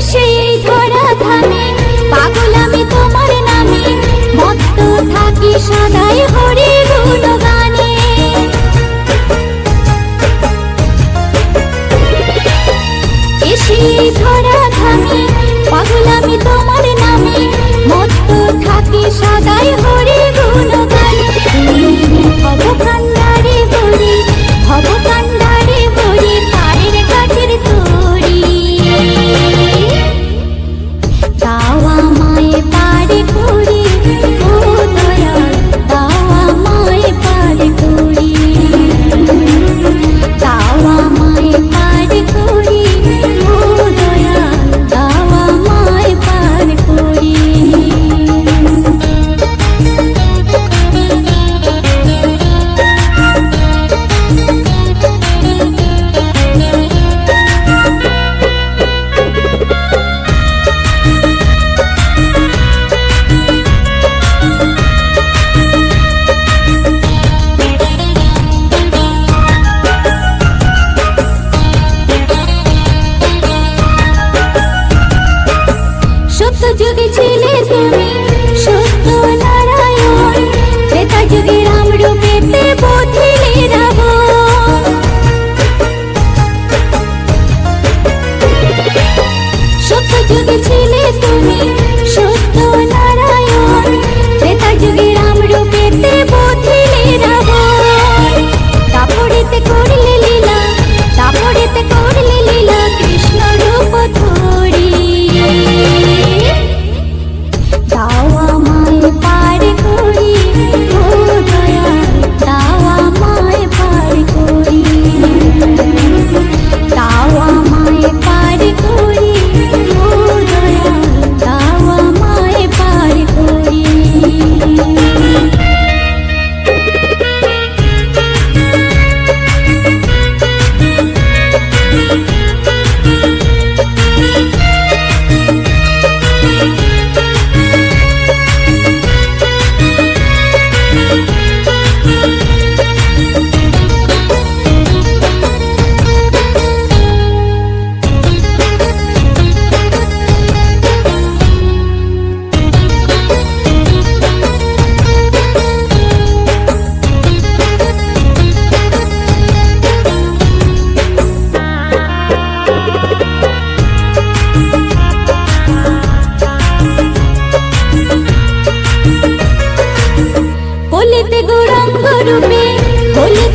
এসে এই ধরা থামে পাগল আমি তোমার নামে মত্ত থাকি সদাই হরি পাগল আমি তোমার নামে মত্ত থাকি সদাই হরি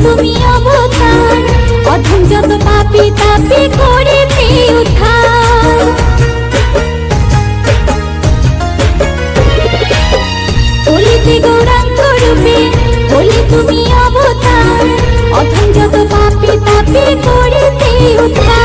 তুমি অবতার। অধম যত পাপি তাপি করেছে উদ্ধার। বলিতে গৌরাঙ্গ রূপে বলি তুমি অবতার। অধম যত পাপি তাপি করেছে উদ্ধার।